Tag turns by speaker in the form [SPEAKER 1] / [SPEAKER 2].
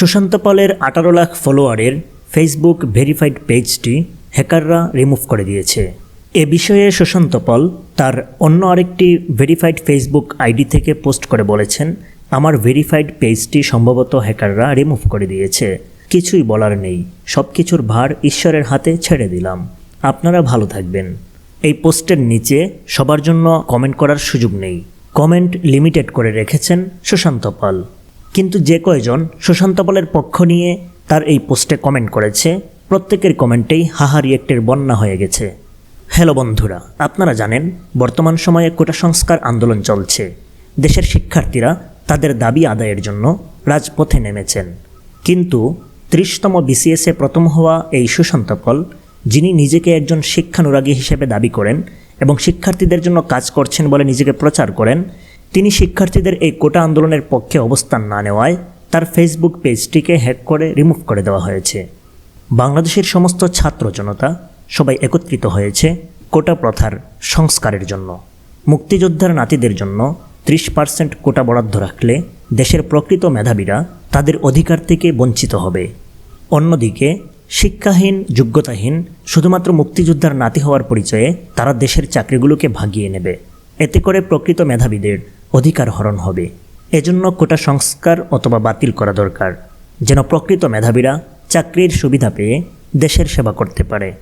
[SPEAKER 1] সুশান্ত পালের আঠারো lakh ফলোয়ারের Facebook verified পেজটি হ্যাকাররা রিমুভ করে দিয়েছে। এ বিষয়ে সুশান্ত পল তার অন্য আরেকটি ভেরিফাইড ফেসবুক আইডি থেকে পোস্ট করে বলেছেন, আমার ভেরিফাইড পেজটি সম্ভবত হ্যাকাররা রিমুভ করে দিয়েছে। কিছুই বলার নেই। সব কিছুর ভার ঈশ্বরের হাতে ছেড়ে দিলাম। আপনারা ভালো থাকবেন। এই পোস্টের নিচে সবার জন্য কমেন্ট করার সুযোগ নেই। কমেন্ট লিমিটেড করে রেখেছেন সুশান্ত পাল। কিন্তু যে কয়জন সুশান্ত পালের পক্ষ নিয়ে তার এই পোস্টে কমেন্ট করেছে, প্রত্যেকের কমেন্টেই হাহা রিয়েক্টের বন্যা হয়ে গেছে। হ্যালো বন্ধুরা, আপনারা জানেন, বর্তমান সময়ে কোটা সংস্কার আন্দোলন চলছে। দেশের শিক্ষার্থীরা তাদের দাবি আদায়ের জন্য রাজপথে নেমেছেন। কিন্তু ত্রিশতম বিসিএসে প্রথম হওয়া এই সুশান্ত পল, যিনি নিজেকে একজন শিক্ষানুরাগী হিসেবে দাবি করেন এবং শিক্ষার্থীদের জন্য কাজ করছেন বলে নিজেকে প্রচার করেন তিনি শিক্ষার্থীদের এই কোটা আন্দোলনের পক্ষে অবস্থান না নেওয়ায় তার ফেসবুক পেজটিকে হ্যাক করে রিমুভ করে দেওয়া হয়েছে। বাংলাদেশের সমস্ত ছাত্র জনতা সবাই একত্রিত হয়েছে কোটা প্রথার সংস্কারের জন্য। মুক্তিযোদ্ধার নাতিদের জন্য ত্রিশ পার্সেন্ট কোটা বরাদ্দ রাখলে দেশের প্রকৃত মেধাবীরা তাদের অধিকার থেকে বঞ্চিত হবে। অন্যদিকে, শিক্ষাহীন, যোগ্যতাহীন, শুধুমাত্র মুক্তিযোদ্ধার নাতি হওয়ার পরিচয়ে তারা দেশের চাকরিগুলোকে ভাগিয়ে নেবে। এতে করে প্রকৃত মেধাবীদের অধিকার হরণ হবে। এজন্য কোটা সংস্কার অথবা বাতিল করা দরকার। যেন প্রকৃত মেধাবীরা চাকরির সুবিধা পেয়ে দেশের সেবা করতে পারে।